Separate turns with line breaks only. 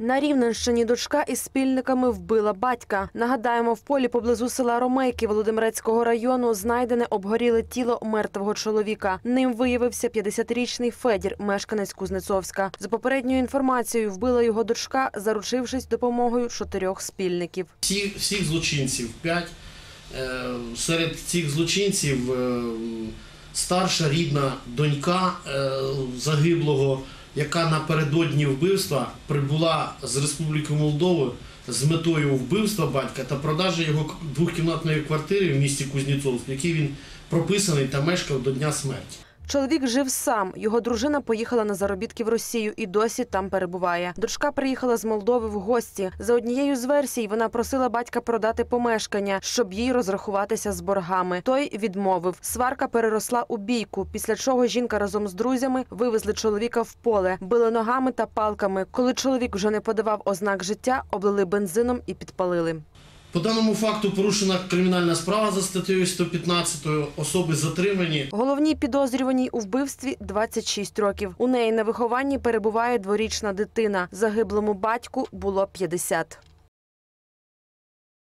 На Рівненщині дочка із спільниками вбила батька. Нагадаємо, в полі поблизу села Ромейки Володимирецького району знайдене обгоріле тіло мертвого чоловіка. Ним виявився 50-річний Федір, мешканець Кузнецовська. За попередньою інформацією, вбила його дочка, заручившись допомогою чотирьох спільників.
Всі, всіх злочинців п'ять. Е, серед цих злочинців е, старша рідна донька е, загиблого, яка напередодні вбивства прибула з Республіки Молдови з метою вбивства батька та продажі його двохкімнатної квартири в місті Кузнєцовськ, в якій він прописаний та мешкав до дня смерті.
Чоловік жив сам. Його дружина поїхала на заробітки в Росію і досі там перебуває. Дочка приїхала з Молдови в гості. За однією з версій вона просила батька продати помешкання, щоб їй розрахуватися з боргами. Той відмовив. Сварка переросла у бійку. Після чого жінка разом з друзями вивезли чоловіка в поле, били ногами та палками. Коли чоловік вже не подавав ознак життя, облили бензином і підпалили.
По даному факту порушена кримінальна справа за статтею 115 особи затримані.
Головній підозрюваній у вбивстві 26 років. У неї на вихованні перебуває дворічна дитина. Загиблому батьку було 50.